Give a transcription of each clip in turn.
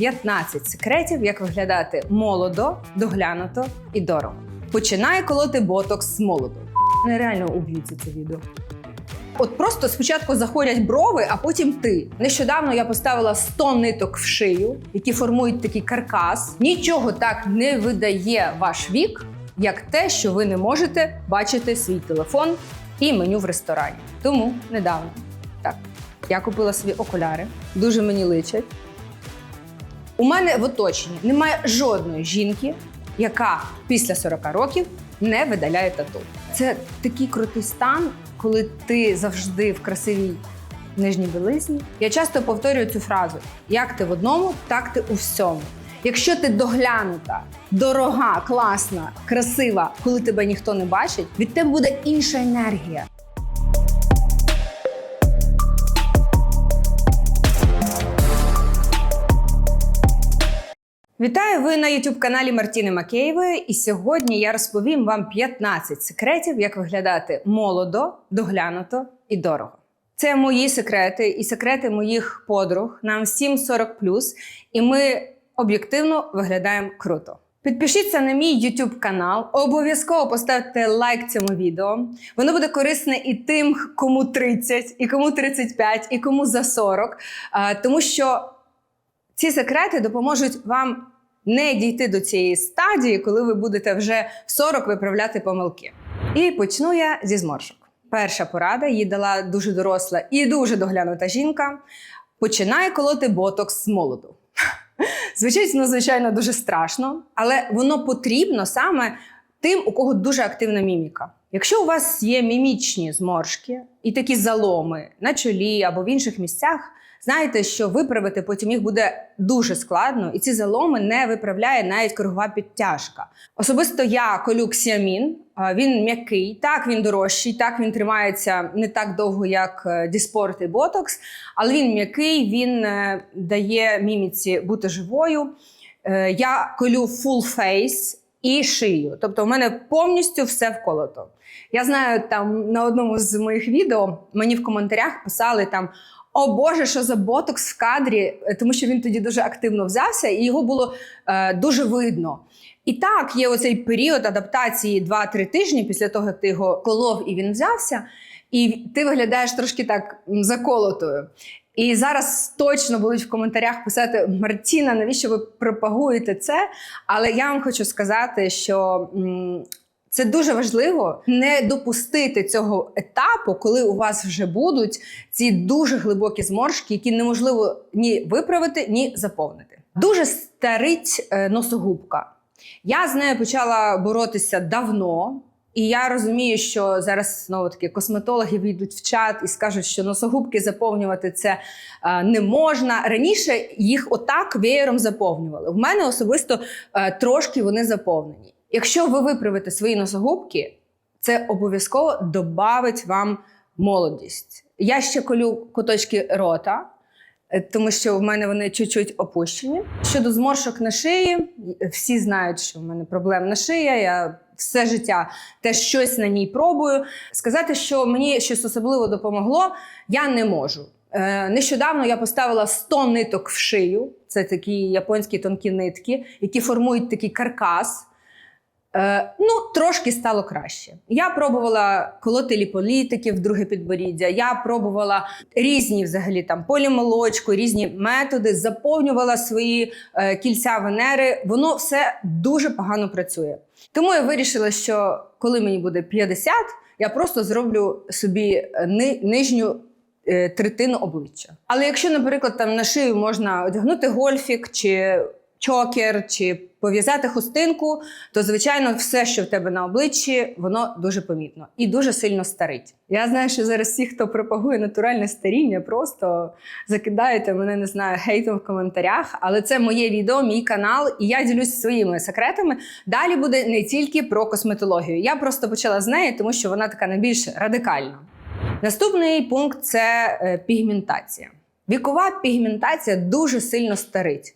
15 секретів, як виглядати молодо, доглянуто і дорого. Починай колоти ботокс з молоду. Нереально уб'ються це відео. От просто спочатку заходять брови, а потім ти. Нещодавно я поставила 100 ниток в шию, які формують такий каркас. Нічого так не видає ваш вік, як те, що ви не можете бачити свій телефон і меню в ресторані. Тому недавно так я купила собі окуляри, дуже мені личать. У мене в оточенні немає жодної жінки, яка після 40 років не видаляє тату. Це такий крутий стан, коли ти завжди в красивій нижній білизні. Я часто повторюю цю фразу: як ти в одному, так ти у всьому. Якщо ти доглянута, дорога, класна, красива, коли тебе ніхто не бачить, від тебе буде інша енергія. Вітаю! Ви на youtube каналі Мартіни Макеєвої, і сьогодні я розповім вам 15 секретів, як виглядати молодо, доглянуто і дорого. Це мої секрети і секрети моїх подруг. Нам всім 40 і ми об'єктивно виглядаємо круто. Підпишіться на мій YouTube канал, обов'язково поставте лайк цьому відео. Воно буде корисне і тим, кому 30, і кому 35, і кому за 40, тому що ці секрети допоможуть вам не дійти до цієї стадії, коли ви будете вже в 40 виправляти помилки. І почну я зі зморшок. Перша порада їй дала дуже доросла і дуже доглянута жінка. Починає колоти ботокс з молоду. Звучить, ну, звичайно, дуже страшно, але воно потрібно саме тим, у кого дуже активна міміка. Якщо у вас є мімічні зморшки і такі заломи на чолі або в інших місцях, знаєте, що виправити потім їх буде дуже складно, і ці заломи не виправляє навіть кругова підтяжка. Особисто я колю ксіамін, він м'який, так він дорожчий, так він тримається не так довго, як е, Діспорт і Ботокс, але він м'який, він е, дає міміці бути живою. Е, Я колю full face і шию. Тобто, в мене повністю все вколото. Я знаю, там на одному з моїх відео мені в коментарях писали там. О Боже, що за ботокс в кадрі, тому що він тоді дуже активно взявся, і його було е, дуже видно. І так, є оцей період адаптації 2-3 тижні після того, як ти його колов і він взявся, і ти виглядаєш трошки так заколотою. І зараз точно будуть в коментарях писати Мартіна, навіщо ви пропагуєте це? Але я вам хочу сказати, що це дуже важливо не допустити цього етапу, коли у вас вже будуть ці дуже глибокі зморшки, які неможливо ні виправити, ні заповнити. Дуже старить е, носогубка. Я з нею почала боротися давно. І я розумію, що зараз знову таки косметологи війдуть в чат і скажуть, що носогубки заповнювати це е, не можна. Раніше їх отак веєром заповнювали. В мене особисто е, трошки вони заповнені. Якщо ви виправите свої носогубки, це обов'язково додавить вам молодість. Я ще колю куточки рота, е, тому що в мене вони чуть-чуть опущені. Щодо зморшок на шиї, всі знають, що в мене проблемна шия. Я все життя теж щось на ній пробую. Сказати, що мені щось особливо допомогло, я не можу. Е, Нещодавно я поставила 100 ниток в шию. Це такі японські тонкі нитки, які формують такий каркас. Е, ну, трошки стало краще. Я пробувала колоти ліполітики в друге підборіддя. Я пробувала різні взагалі там полімолочку, різні методи, заповнювала свої е, кільця Венери. Воно все дуже погано працює. Тому я вирішила, що коли мені буде 50, я просто зроблю собі е, ни- нижню е, третину обличчя. Але якщо, наприклад, там на шию можна одягнути гольфік чи чокер, чи пов'язати хустинку, то звичайно все, що в тебе на обличчі, воно дуже помітно і дуже сильно старить. Я знаю, що зараз всі, хто пропагує натуральне старіння, просто закидаєте мене, не знаю, хейтом в коментарях. Але це моє відео, мій канал, і я ділюсь своїми секретами. Далі буде не тільки про косметологію. Я просто почала з неї, тому що вона така найбільш радикальна. Наступний пункт це е, пігментація. Вікова пігментація дуже сильно старить.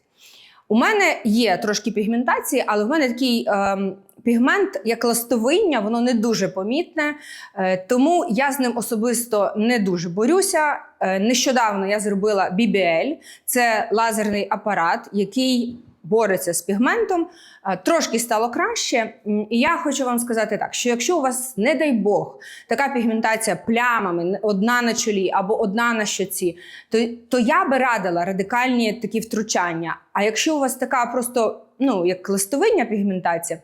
У мене є трошки пігментації, але в мене такий ем, пігмент, як ластовиння, воно не дуже помітне, е, тому я з ним особисто не дуже борюся. Е, нещодавно я зробила BBL, це лазерний апарат, який бореться з пігментом. Е, Трошки стало краще. І я хочу вам сказати так: що якщо у вас, не дай Бог, така пігментація плямами, одна на чолі або одна на щоці, то, то я би радила радикальні такі втручання. А якщо у вас така просто ну, як листовиння пігментація,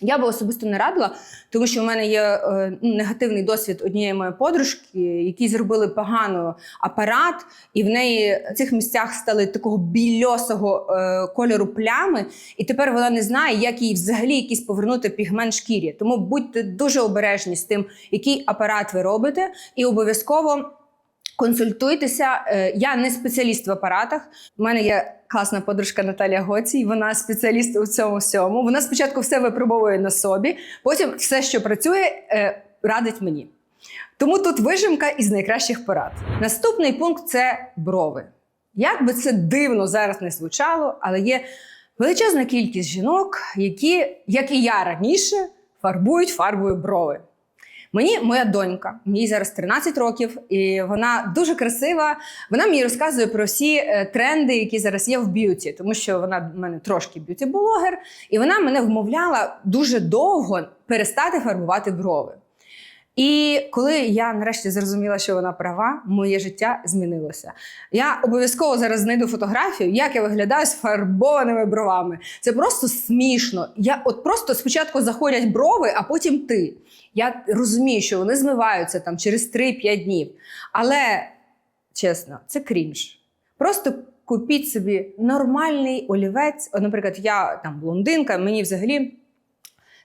я би особисто не радила, тому що в мене є е, ну, негативний досвід однієї моєї подружки, які зробили погано апарат, і в неї в цих місцях стали такого більосого е, кольору плями, і тепер вона не знає, як їй взагалі якийсь повернути пігмент шкірі. Тому будьте дуже обережні з тим, який апарат ви робите, і обов'язково. Консультуйтеся. Е, Я не спеціаліст в апаратах. У мене є класна подружка Наталія Гоцій. Вона спеціаліст у цьому всьому. Вона спочатку все випробовує на собі, потім все, що працює, е, радить мені. Тому тут вижимка із найкращих порад. Наступний пункт це брови. Як би це дивно зараз не звучало, але є величезна кількість жінок, які, як і я раніше, фарбують фарбою брови. Мені моя донька, їй зараз 13 років, і вона дуже красива. Вона мені розказує про всі е, тренди, які зараз є в б'юті, тому що вона в мене трошки б'юті-блогер, і вона мене вмовляла дуже довго перестати фарбувати брови. І коли я нарешті зрозуміла, що вона права, моє життя змінилося. Я обов'язково зараз знайду фотографію, як я виглядаю з фарбованими бровами. Це просто смішно. Я от просто спочатку заходять брови, а потім ти. Я розумію, що вони змиваються там через 3-5 днів. Але чесно, це крінж. Просто купіть собі нормальний олівець. От, наприклад, я там блондинка, мені взагалі.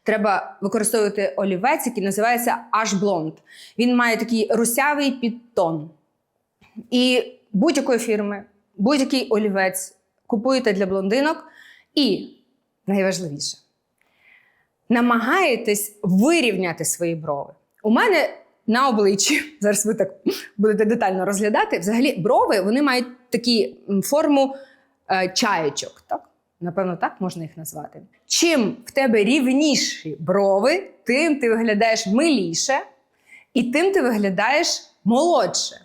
Треба використовувати олівець, який називається Аж Blond. Він має такий русявий підтон. І будь-якої фірми, будь-який олівець купуєте для блондинок. І найважливіше, намагаєтесь вирівняти свої брови. У мене на обличчі, зараз ви так будете детально розглядати, взагалі брови вони мають такі форму е, чаєчок. Так? Напевно, так можна їх назвати. Чим в тебе рівніші брови, тим ти виглядаєш миліше, і тим ти виглядаєш молодше.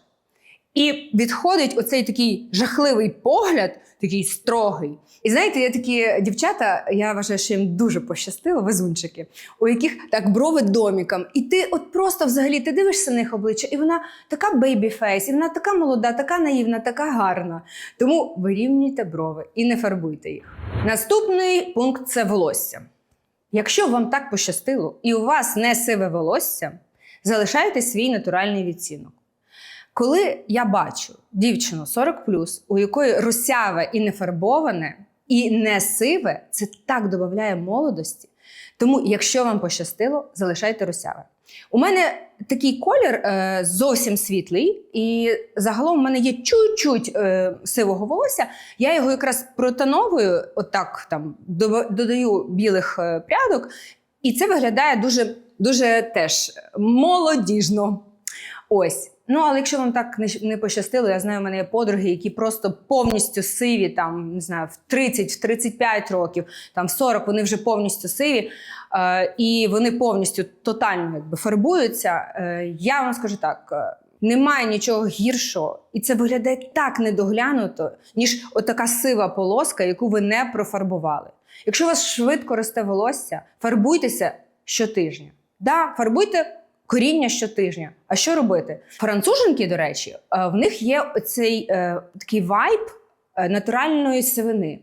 І відходить оцей такий жахливий погляд, такий строгий. І знаєте, є такі дівчата, я вважаю, що їм дуже пощастило, везунчики, у яких так брови доміком. І ти от просто взагалі ти дивишся на їх обличчя, і вона така бейбі-фейс, і вона така молода, така наївна, така гарна. Тому вирівнюйте брови і не фарбуйте їх. Наступний пункт це волосся. Якщо вам так пощастило і у вас не сиве волосся, залишайте свій натуральний відцінок. Коли я бачу дівчину 40 у якої русяве і не фарбоване, і не сиве, це так додає молодості. Тому, якщо вам пощастило, залишайте русяве. У мене такий колір е, зовсім світлий, і загалом в мене є чуть-чуть е, сивого волосся. Я його якраз протановую, отак там додаю білих е, прядок, і це виглядає дуже, дуже теж молодіжно. Ось. Ну, але якщо вам так не, пощастило, я знаю, в мене є подруги, які просто повністю сиві, там, не знаю, в 30, в 35 років, там в 40 вони вже повністю сиві, е, і вони повністю тотально якби, фарбуються. Е, я вам скажу так. е, Немає нічого гіршого, і це виглядає так недоглянуто, ніж отака сива полоска, яку ви не профарбували. Якщо у вас швидко росте волосся, фарбуйтеся щотижня. Да, фарбуйте коріння щотижня. А що робити? Француженки, до речі, е, в них є оцей е, такий вайб е, натуральної сивини.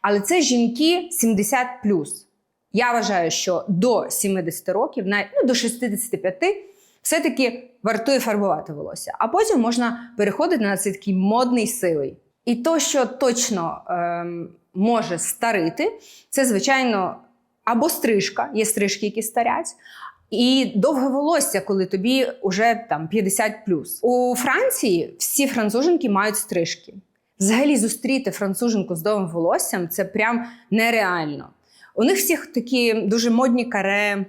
Але це жінки 70 Я вважаю, що до 70 років, навіть ну, до 65, все-таки вартує фарбувати волосся. А потім можна переходити на цей такий модний сивий. І то, що точно ем, може старити, це, звичайно, або стрижка, є стрижки, які старять, і довге волосся, коли тобі вже там 50 У Франції всі француженки мають стрижки. Взагалі зустріти француженку з довгим волоссям це прям нереально. У них всіх такі дуже модні каре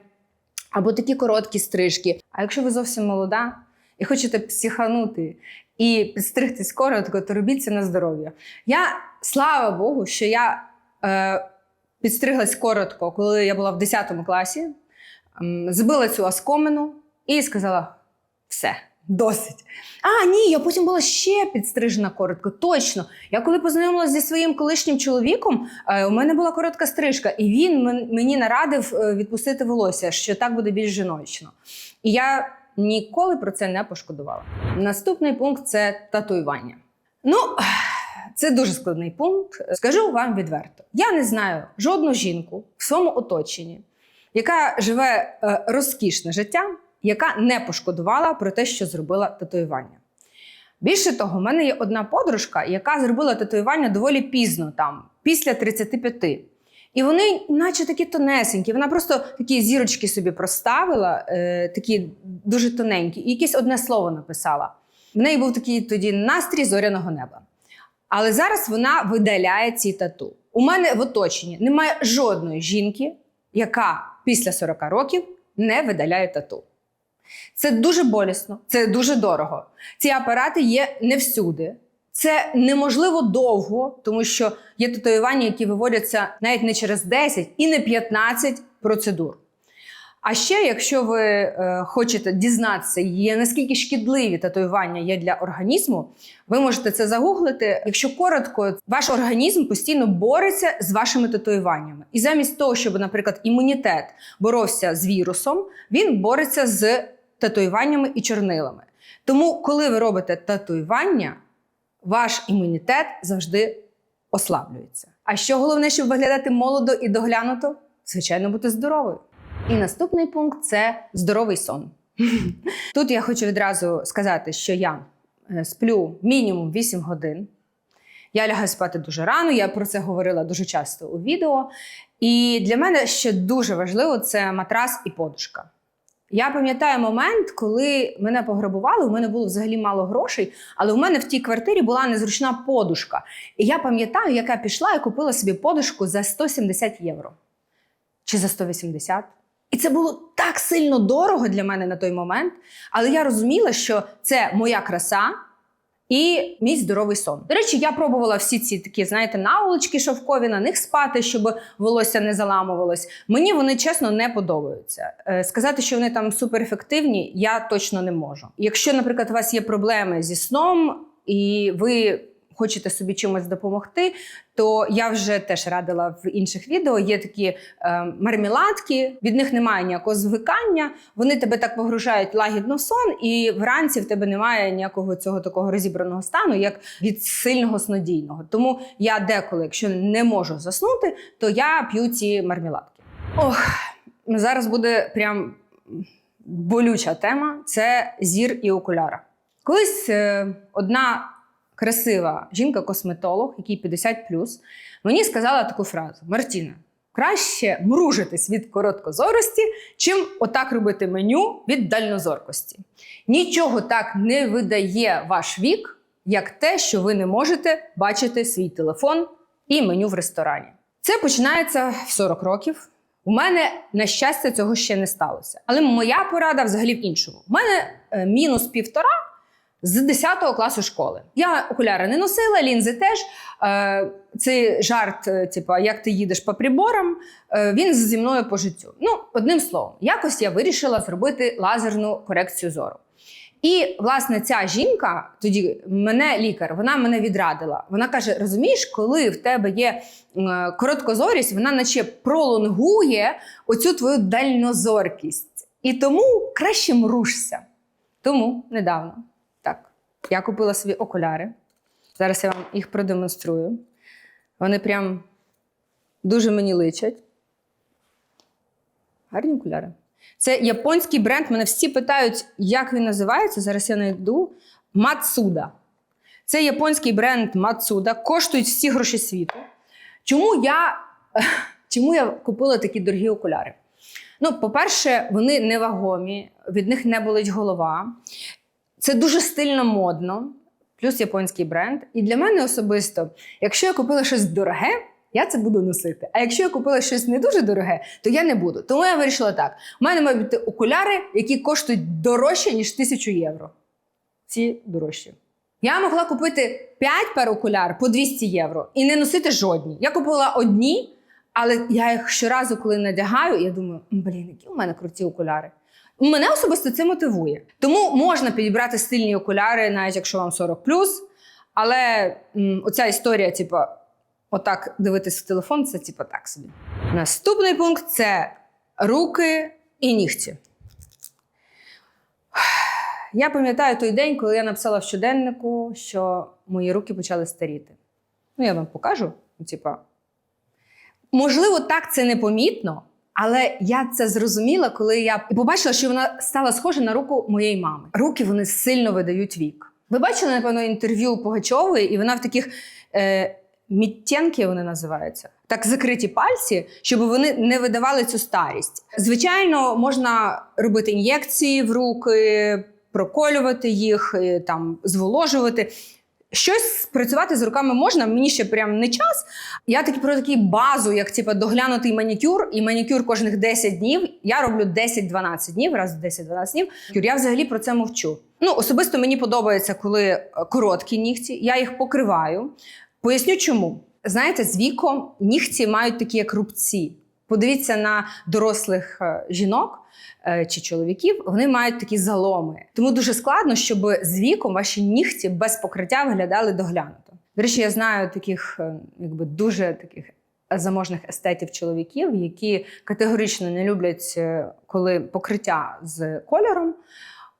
або такі короткі стрижки. А якщо ви зовсім молода і хочете психанути і підстригтись коротко, то робіть це на здоров'я. Я слава Богу, що я е, підстриглась коротко, коли я була в 10 класі, збила цю оскомину і сказала: все, досить. А, ні, я потім була ще підстрижена коротко. Точно. Я коли познайомилася зі своїм колишнім чоловіком, е, у мене була коротка стрижка, і він мені нарадив е, відпустити волосся, що так буде більш жіночно. І я ніколи про це не пошкодувала. Наступний пункт це татуювання. Ну, це дуже складний пункт. Скажу вам відверто: я не знаю жодну жінку в своєму оточенні, яка живе е, розкішне життя, яка не пошкодувала про те, що зробила татуювання. Більше того, в мене є одна подружка, яка зробила татуювання доволі пізно, там, після 35. І вони, наче такі тонесенькі, вона просто такі зірочки собі проставила, е, такі дуже тоненькі, і якесь одне слово написала. В неї був такий тоді настрій зоряного неба. Але зараз вона видаляє ці тату. У мене в оточенні немає жодної жінки, яка після 40 років не видаляє тату. Це дуже болісно, це дуже дорого. Ці апарати є не всюди. Це неможливо довго, тому що є татуювання, які виводяться навіть не через 10 і не 15 процедур. А ще, якщо ви е, хочете дізнатися, є, наскільки шкідливі татуювання є для організму, ви можете це загуглити. Якщо коротко, ваш організм постійно бореться з вашими татуюваннями. І замість того, щоб, наприклад, імунітет боровся з вірусом, він бореться з татуюваннями і чорнилами. Тому, коли ви робите татуювання, ваш імунітет завжди ослаблюється. А що головне, щоб виглядати молодо і доглянуто? Звичайно, бути здоровою. І наступний пункт це здоровий сон. Тут я хочу відразу сказати, що я е, сплю мінімум 8 годин. Я лягаю спати дуже рано, я про це говорила дуже часто у відео. І для мене ще дуже важливо це матрас і подушка. Я пам'ятаю момент, коли мене пограбували, у мене було взагалі мало грошей, але у мене в тій квартирі була незручна подушка. І я пам'ятаю, як я пішла і купила собі подушку за 170 євро чи за 180. І це було так сильно дорого для мене на той момент, але я розуміла, що це моя краса і мій здоровий сон. До речі, я пробувала всі ці такі, знаєте, наволочки шовкові, на них спати, щоб волосся не заламувалось. Мені вони чесно не подобаються. Е, Сказати, що вони там суперефективні, я точно не можу. Якщо, наприклад, у вас є проблеми зі сном і ви хочете собі чимось допомогти, то я вже теж радила в інших відео. Є такі е, мармеладки, від них немає ніякого звикання. Вони тебе так погружають лагідно в сон, і вранці в тебе немає ніякого цього такого розібраного стану, як від сильного снодійного. Тому я деколи, якщо не можу заснути, то я п'ю ці мармеладки. Ох, зараз буде прям болюча тема це зір і окуляра. Колись е, одна красива жінка-косметолог, якій 50 мені сказала таку фразу: Мартіна, краще мружитись від короткозорості, чим отак робити меню від дальнозоркості. Нічого так не видає ваш вік, як те, що ви не можете бачити свій телефон і меню в ресторані. Це починається в 40 років. У мене, на щастя, цього ще не сталося. Але моя порада взагалі в іншому. У мене е, мінус півтора з 10 класу школи. Я окуляри не носила, лінзи теж. Е, Цей жарт, типу, як ти їдеш по приборам, е, він зі мною по життю. Ну, одним словом, якось я вирішила зробити лазерну корекцію зору. І, власне, ця жінка, тоді мене лікар, вона мене відрадила. Вона каже: розумієш, коли в тебе є короткозорість, вона наче пролонгує оцю твою дальнозоркість. І тому краще мрушся. Тому недавно я купила собі окуляри. Зараз я вам їх продемонструю. Вони прям дуже мені личать. Гарні окуляри. Це японський бренд. Мене всі питають, як він називається. Зараз я знайду. Мацуда. Це японський бренд Мацуда. Коштують всі гроші світу. Чому я, чому я купила такі дорогі окуляри? Ну, по-перше, вони невагомі, від них не болить голова. Це дуже стильно модно, плюс японський бренд. І для мене особисто, якщо я купила щось дороге, я це буду носити. А якщо я купила щось не дуже дороге, то я не буду. Тому я вирішила так: у мене мають бути окуляри, які коштують дорожче, ніж тисячу євро. Ці дорожчі. Я могла купити 5 пар окуляр по 200 євро і не носити жодні. Я купила одні, але я їх щоразу, коли надягаю, я думаю, блін, які у мене круті окуляри. Мене особисто це мотивує. Тому можна підібрати стильні окуляри, навіть якщо вам 40 Але м, оця історія, типу, отак дивитись в телефон, це типу так собі. Наступний пункт це руки і нігті. Я пам'ятаю той день, коли я написала в щоденнику, що мої руки почали старіти. Ну, я вам покажу. Типа, можливо, так це непомітно, але я це зрозуміла, коли я побачила, що вона стала схожа на руку моєї мами. Руки вони сильно видають вік. Ви бачили, напевно, інтерв'ю Пугачової, і вона в таких е, міттєнки вони називаються. Так закриті пальці, щоб вони не видавали цю старість. Звичайно, можна робити ін'єкції в руки, проколювати їх, е, там зволожувати. Щось працювати з руками можна, мені ще прям не час. Я таки про таку базу, як типу, доглянутий манікюр, і манікюр кожних 10 днів. Я роблю 10-12 днів, раз в 10-12 днів. Я взагалі про це мовчу. Ну, особисто мені подобається, коли е, короткі нігті, я їх покриваю. Поясню чому. Знаєте, з віком нігті мають такі як рубці. Подивіться на дорослих е, жінок чи чоловіків, вони мають такі заломи. Тому дуже складно, щоб з віком ваші нігті без покриття виглядали доглянуто. До речі, я знаю таких е, якби дуже таких заможних естетів чоловіків, які категорично не люблять, е, коли покриття з кольором.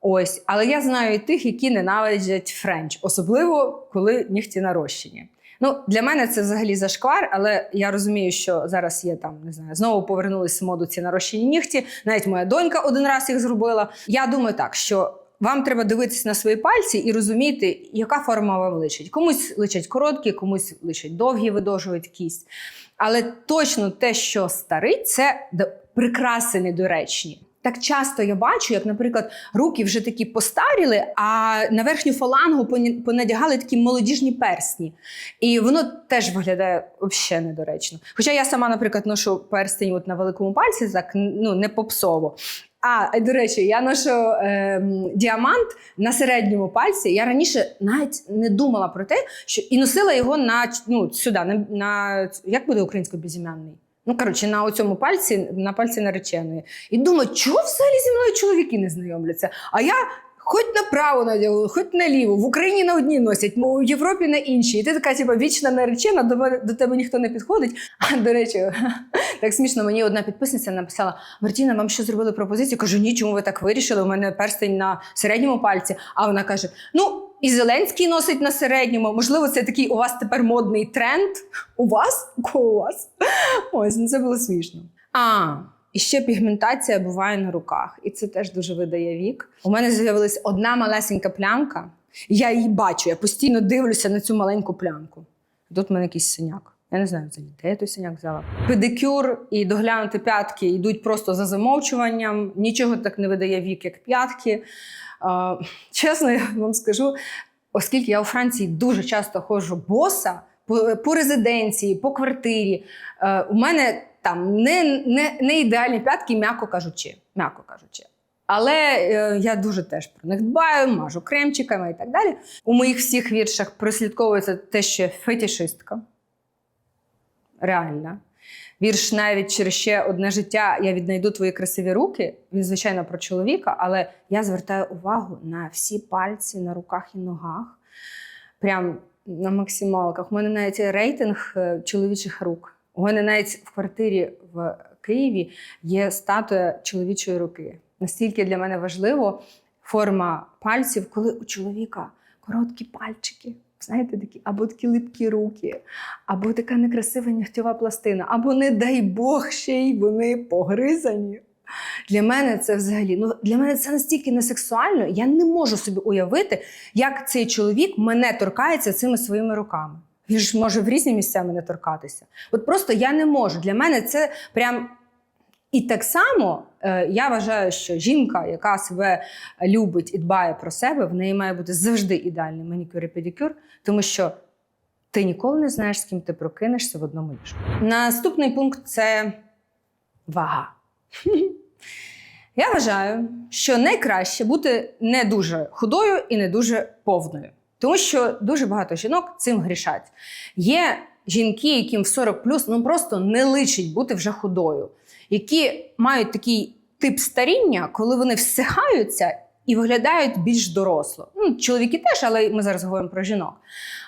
Ось, але я знаю і тих, які ненавидять френч, особливо коли нігті нарощені. Ну, для мене це взагалі зашквар, але я розумію, що зараз є там, не знаю, знову повернулись в моду ці нарощені нігті. Навіть моя донька один раз їх зробила. Я думаю так, що вам треба дивитися на свої пальці і розуміти, яка форма вам личить. Комусь личать короткі, комусь личать довгі, видовжують кість. Але точно те, що старить, це прикраси недоречні. Так часто я бачу, як, наприклад, руки вже такі постаріли, а на верхню фалангу понадягали такі молодіжні персні. І воно теж виглядає взагалі недоречно. Хоча я сама, наприклад, ношу перстень от на великому пальці, так ну не попсово. А до речі, я ношу ем, діамант на середньому пальці. Я раніше навіть не думала про те, що і носила його на ну, сюди, на, на як буде українською безім'янний? Ну, коротше, на цьому пальці, на пальці нареченої. І думаю, чого взагалі зі мною чоловіки не знайомляться? А я хоч направо надягу, хоч наліво, в Україні на одній носять, мо- в Європі на іншій. І ти така, типу, вічна наречена, до, до тебе ніхто не підходить. А до речі, так смішно, мені одна підписниця написала: Мартіна, вам що зробили пропозицію? Кажу, ні, чому ви так вирішили? У мене перстень на середньому пальці. А вона каже: Ну, і Зеленський носить на середньому. Можливо, це такий у вас тепер модний тренд. У вас? У кого у вас? Ось, ну це було смішно. А, і ще пігментація буває на руках, і це теж дуже видає вік. У мене з'явилась одна малесенька плямка. Я її бачу, я постійно дивлюся на цю маленьку плямку. Тут в мене якийсь синяк. Я не знаю, взагалі, де я той синяк взяла. Педикюр і доглянути п'ятки йдуть просто за замовчуванням. Нічого так не видає вік, як п'ятки. Чесно, я вам скажу, оскільки я у Франції дуже часто ходжу боса по, по резиденції, по квартирі, е, у мене там не, не, не ідеальні п'ятки, м'яко кажучи. М'яко кажучи. Але е, я дуже теж про них дбаю, мажу кремчиками і так далі. У моїх всіх віршах прослідковується те, що я фетішистка. Реальна. Вірш навіть через ще одне життя я віднайду твої красиві руки. Він, звичайно, про чоловіка, але я звертаю увагу на всі пальці на руках і ногах. Прям на максималках. У мене навіть рейтинг е, чоловічих рук. У мене навіть в квартирі в Києві є статуя чоловічої руки. Настільки для мене важливо форма пальців, коли у чоловіка короткі пальчики. Знаєте, такі, або такі липкі руки, або така некрасива нігтєва пластина, або, не дай Бог, ще й вони погризані. Для мене це взагалі, ну для мене це настільки несексуально, я не можу собі уявити, як цей чоловік мене торкається цими своїми руками. Він ж може в різні місця мене торкатися. От просто я не можу. Для мене це прям. І так само е, я вважаю, що жінка, яка себе любить і дбає про себе, в неї має бути завжди ідеальний манікюр і педикюр, тому що ти ніколи не знаєш, з ким ти прокинешся в одному ліжку. Наступний пункт це вага. Я вважаю, що найкраще бути не дуже худою і не дуже повною. Тому що дуже багато жінок цим грішать. Є жінки, яким в 40 ну просто не личить бути вже худою, які мають такий тип старіння, коли вони всихаються і виглядають більш доросло. Ну, чоловіки теж, але ми зараз говоримо про жінок.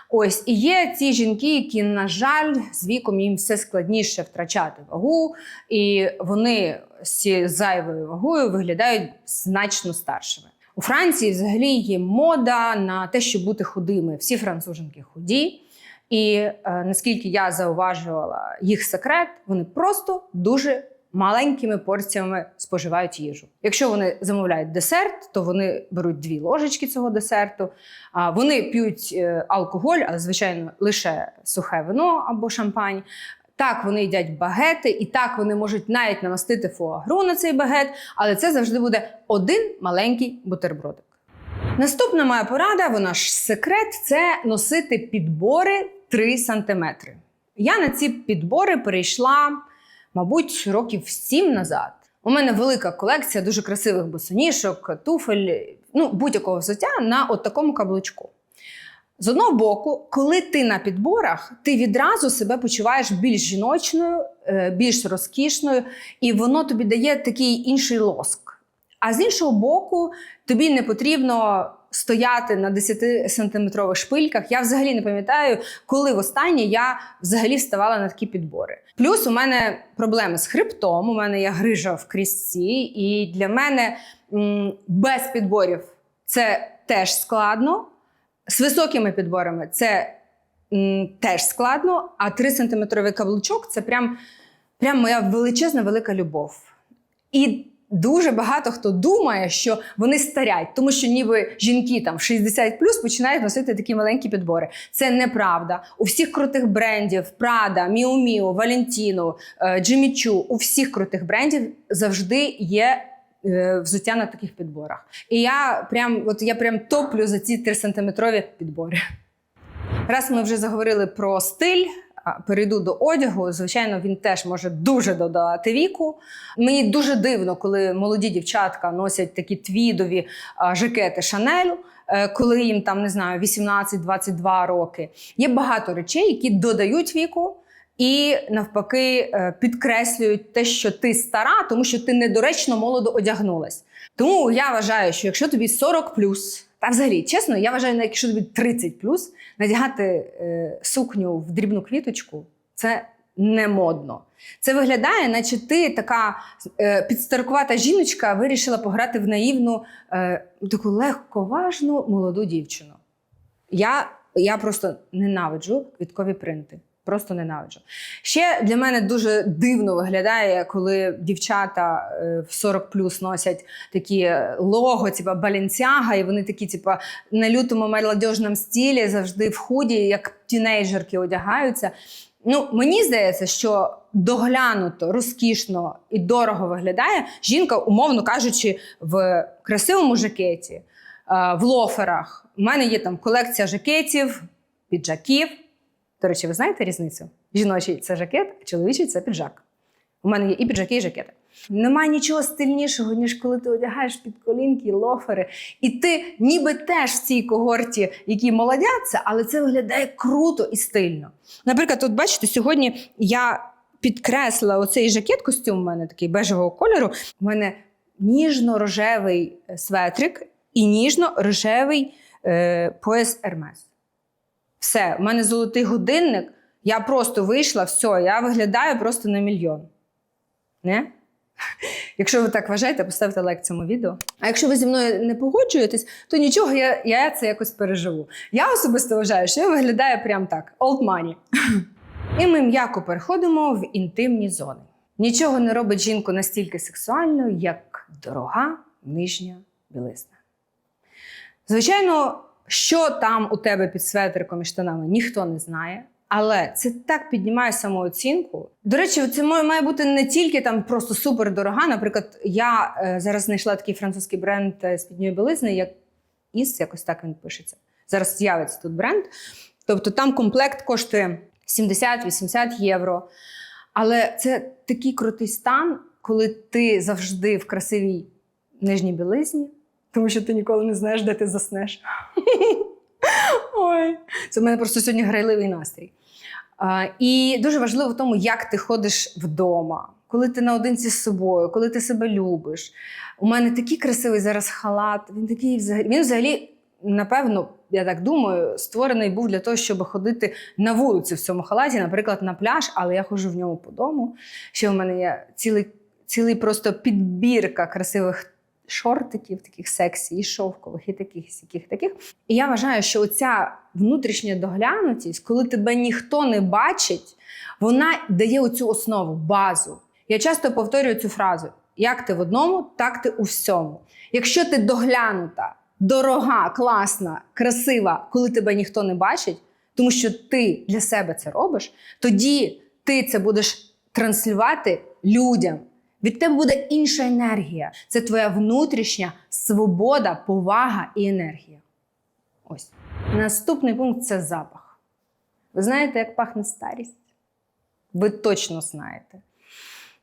Ось і є ці жінки, які, на жаль, з віком їм все складніше втрачати вагу, і вони з зайвою вагою виглядають значно старшими. У Франції взагалі є мода на те, щоб бути худими. Всі француженки худі. І е, наскільки я зауважувала їх секрет, вони просто дуже маленькими порціями споживають їжу. Якщо вони замовляють десерт, то вони беруть дві ложечки цього десерту. А вони п'ють е, алкоголь, але звичайно лише сухе вино або шампань. Так, вони їдять багети, і так вони можуть навіть намастити фуагру на цей багет, але це завжди буде один маленький бутербродик. Наступна моя порада, вона ж секрет, це носити підбори 3 см. Я на ці підбори перейшла, мабуть, років 7 назад. У мене велика колекція дуже красивих босоніжок, туфель, ну будь-якого взуття на от такому каблучку. З одного боку, коли ти на підборах, ти відразу себе почуваєш більш жіночною, е, більш розкішною, і воно тобі дає такий інший лоск. А з іншого боку, тобі не потрібно стояти на 10-сантиметрових шпильках. Я взагалі не пам'ятаю, коли востаннє я взагалі вставала на такі підбори. Плюс у мене проблеми з хребтом, у мене є грижа в крісці, і для мене без підборів це теж складно. З високими підборами це м, теж складно, а 3-сантиметровий каблучок це прям, прям моя величезна велика любов. І дуже багато хто думає, що вони старять, тому що ніби жінки там в 60 плюс починають носити такі маленькі підбори. Це неправда. У всіх крутих брендів Prada, Miu Miu, Valentino, е, Jimmy у всіх крутих брендів завжди є. Е, Взуття на таких підборах. І я прям, от я прям топлю за ці 3-сантиметрові підбори. Раз ми вже заговорили про стиль, перейду до одягу. Звичайно, він теж може дуже додати віку. Мені дуже дивно, коли молоді дівчатка носять такі твідові жакети Шанель. е, Коли їм там не знаю 18-22 роки, є багато речей, які додають віку, і навпаки е, підкреслюють те, що ти стара, тому що ти недоречно молодо одягнулась. Тому я вважаю, що якщо тобі 40 плюс, та взагалі, чесно, я вважаю, якщо тобі 30 плюс, надягати е, сукню в дрібну квіточку це не модно. Це виглядає, наче ти така е, підстаркувата жіночка вирішила пограти в наївну, е, таку легковажну молоду дівчину. Я, я просто ненавиджу квіткові принти. Просто ненавиджу. Ще для мене дуже дивно виглядає, коли дівчата е, в 40 плюс носять такі лого, типа Баленсяга, і вони такі, типа, на лютому молодіжному стілі завжди в худі, як тінейджерки одягаються. Ну, мені здається, що доглянуто, розкішно і дорого виглядає жінка, умовно кажучи, в красивому жакеті, е, в лоферах. У мене є там колекція жакетів, піджаків. До речі, ви знаєте різницю? Жіночий це жакет, а чоловічий це піджак. У мене є і піджаки, і жакети. Немає нічого стильнішого, ніж коли ти одягаєш під колінки, лофери, і ти ніби теж в цій когорті, які молодяться, але це виглядає круто і стильно. Наприклад, от бачите, сьогодні я підкреслила оцей жакет, костюм у мене такий бежевого кольору. У мене ніжно-рожевий е, светрик і ніжно-рожевий е, пояс Ермес. Все, в мене золотий годинник. Я просто вийшла, все, я виглядаю просто на мільйон. Не? Якщо ви так вважаєте, поставте лайк цьому відео. А якщо ви зі мною не погоджуєтесь, то нічого, я, я це якось переживу. Я особисто вважаю, що я виглядаю прям так: old money. І ми м'яко переходимо в інтимні зони. Нічого не робить жінку настільки сексуальною, як дорога нижня білизна. Звичайно, що там у тебе під светриком і штанами, ніхто не знає. Але це так піднімає самооцінку. До речі, це має бути не тільки там просто супер дорога. Наприклад, я е, зараз знайшла такий французький бренд е, спідньої білизни, як Іс, якось так він пишеться. Зараз з'явиться тут бренд. Тобто там комплект коштує 70-80 євро. Але це такий крутий стан, коли ти завжди в красивій нижній білизні, тому що ти ніколи не знаєш, де ти заснеш. Ой, це в мене просто сьогодні грайливий настрій. А, і дуже важливо в тому, як ти ходиш вдома, коли ти наодинці з собою, коли ти себе любиш. У мене такий красивий зараз халат. Він такий взагалі. Він взагалі, напевно, я так думаю, створений був для того, щоб ходити на вулицю в цьому халаті, наприклад, на пляж, але я ходжу в ньому по дому. Ще в мене є цілий, цілий просто підбірка красивих шортиків, таких сексі, і шовкових, і таких, і сяких таких. І я вважаю, що оця внутрішня доглянутість, коли тебе ніхто не бачить, вона дає оцю основу, базу. Я часто повторюю цю фразу: як ти в одному, так ти у всьому. Якщо ти доглянута, дорога, класна, красива, коли тебе ніхто не бачить, тому що ти для себе це робиш, тоді ти це будеш транслювати людям. Від тебе буде інша енергія. Це твоя внутрішня свобода, повага і енергія. Ось. Наступний пункт це запах. Ви знаєте, як пахне старість? Ви точно знаєте.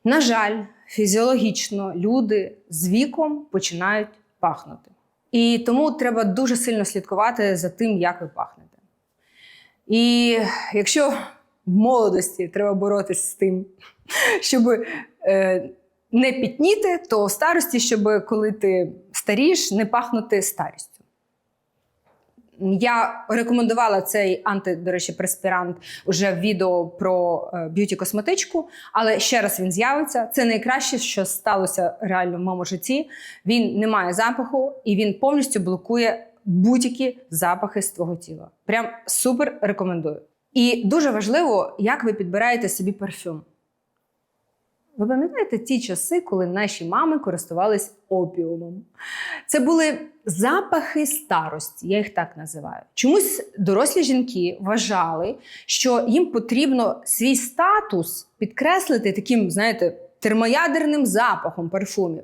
На жаль, фізіологічно люди з віком починають пахнути. І тому треба дуже сильно слідкувати за тим, як ви пахнете. І якщо в молодості треба боротися з тим, щоб е, не пітніти, то в старості, щоб коли ти старіш, не пахнути старістю. Я рекомендувала цей анти, до речі, преспірант уже в відео про е, б'юті-косметичку, але ще раз він з'явиться. Це найкраще, що сталося реально в моєму житті. Він не має запаху і він повністю блокує будь-які запахи з твого тіла. Прям супер рекомендую. І дуже важливо, як ви підбираєте собі парфюм. Ви пам'ятаєте ті часи, коли наші мами користувались опіумом? Це були запахи старості, я їх так називаю. Чомусь дорослі жінки вважали, що їм потрібно свій статус підкреслити таким, знаєте, термоядерним запахом парфумів.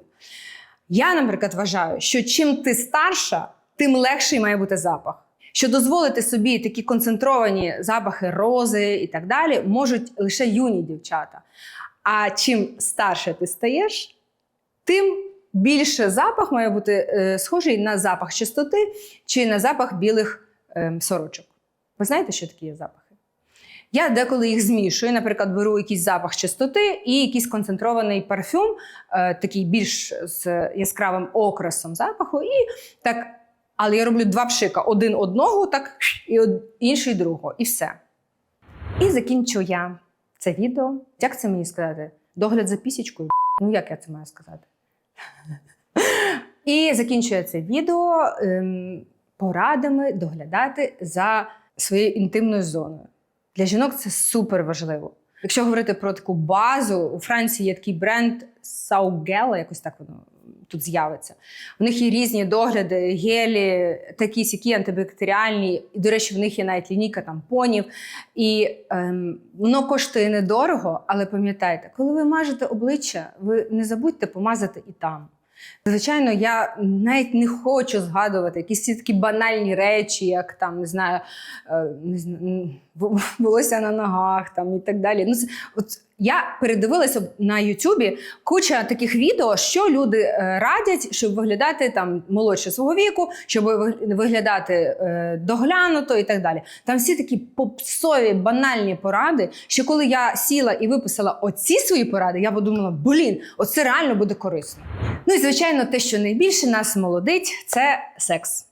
Я, наприклад, вважаю, що чим ти старша, тим легший має бути запах. Що дозволити собі такі концентровані запахи рози і так далі, можуть лише юні дівчата. А чим старше ти стаєш, тим більше запах має бути е, схожий на запах чистоти чи на запах білих е, сорочок. Ви знаєте, що такі є запахи? Я деколи їх змішую, наприклад, беру якийсь запах чистоти і якийсь концентрований парфюм, е, такий більш з яскравим окрасом запаху, і так. Але я роблю два пшика: один одного, так, і інший другого, і все. І закінчу я це відео. Як це мені сказати? Догляд за пісічкою? Ну, як я це маю сказати? І закінчую це відео ем, порадами доглядати за своєю інтимною зоною. Для жінок це супер важливо. Якщо говорити про таку базу, у Франції є такий бренд Саугела, якось так воно тут з'явиться. У них є різні догляди, гелі, такі сякі антибактеріальні. І, до речі, в них є навіть лінійка тампонів. І ем, воно коштує недорого, але пам'ятайте, коли ви мажете обличчя, ви не забудьте помазати і там. Звичайно, я навіть не хочу згадувати якісь такі банальні речі, як там не знаю, е, не знаю волосся на ногах там і так далі. Ну, це, от я передивилася на Ютубі куча таких відео, що люди е, радять, щоб виглядати там молодше свого віку, щоб виглядати е, доглянуто і так далі. Там всі такі попсові банальні поради, що коли я сіла і виписала оці свої поради, я подумала, блін, оце реально буде корисно. Ну і звичайно, те, що найбільше нас молодить, це секс.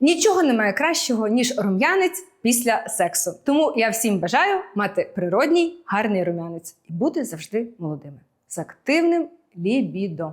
Нічого немає кращого, ніж рум'янець після сексу. Тому я всім бажаю мати природній, гарний рум'янець і бути завжди молодими з активним лібідо.